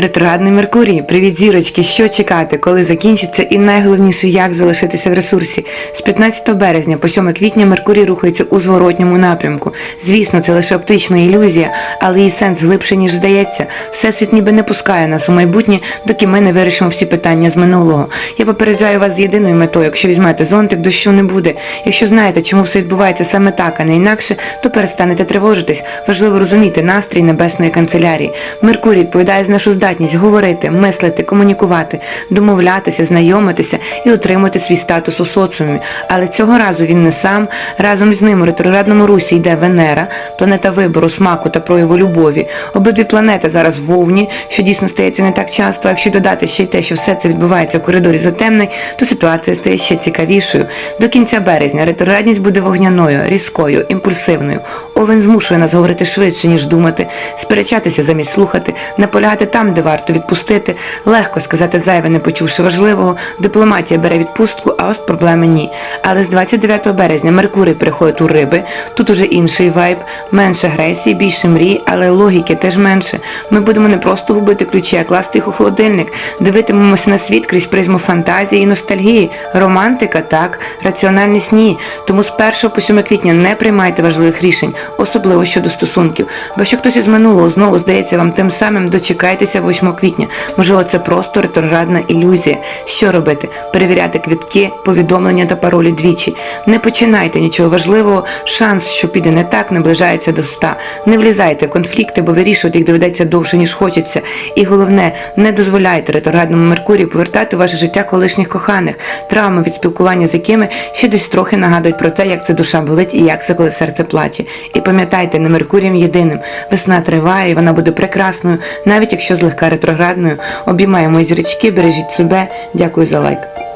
Ретроградний Меркурій, привіт зірочки, що чекати, коли закінчиться, і найголовніше, як залишитися в ресурсі. З 15 березня по 7 квітня Меркурій рухається у зворотньому напрямку. Звісно, це лише оптична ілюзія, але її сенс глибше, ніж здається. Всесвіт ніби не пускає нас у майбутнє, доки ми не вирішимо всі питання з минулого. Я попереджаю вас з єдиною метою. Якщо візьмете зонтик, дощу не буде. Якщо знаєте, чому все відбувається саме так, а не інакше, то перестанете тривожитись. Важливо розуміти настрій небесної канцелярії. Меркурій відповідає за нашу здатність говорити, мислити, комунікувати, домовлятися, знайомитися і отримати свій статус у соціумі. Але цього разу він не сам. Разом з ним у ретроградному русі йде Венера, планета вибору, смаку та прояву любові. Обидві планети зараз вовні, що дійсно стається не так часто. А якщо додати ще й те, що все це відбувається в коридорі затемний, то ситуація стає ще цікавішою. До кінця березня ретроградність буде вогняною, різкою, імпульсивною. Овен змушує нас говорити швидше, ніж думати, сперечатися замість слухати, наполягати там, де варто відпустити, легко сказати зайве, не почувши важливого. Дипломатія бере відпустку, а ось проблеми ні. Але з 29 березня Меркурій переходить у риби. Тут уже інший вайб, менше агресії, більше мрій, але логіки теж менше. Ми будемо не просто губити ключі, а класти їх у холодильник, дивитимемося на світ крізь призму фантазії і ностальгії. Романтика так, раціональність ні. Тому з 1 по 7 квітня не приймайте важливих рішень, особливо щодо стосунків. Бо якщо хтось із минулого знову здається вам тим самим, дочекайтеся 8 квітня. Можливо, це просто ретроградна ілюзія. Що робити? Перевіряти квітки, повідомлення та паролі двічі. Не починайте нічого важливого. Шанс, що піде не так, наближається до 100. Не влізайте в конфлікти, бо вирішувати їх доведеться довше, ніж хочеться. І головне, не дозволяйте ретроградному Меркурію повертати ваше життя колишніх коханих, травми від спілкування з якими ще десь трохи нагадують про те, як це душа болить і як це, коли серце плаче. І пам'ятайте, не Меркурієм єдиним. Весна триває, і вона буде прекрасною, навіть якщо злегка ретроградною. Обіймаємо зірочки, бережіть себе. Дякую за лайк.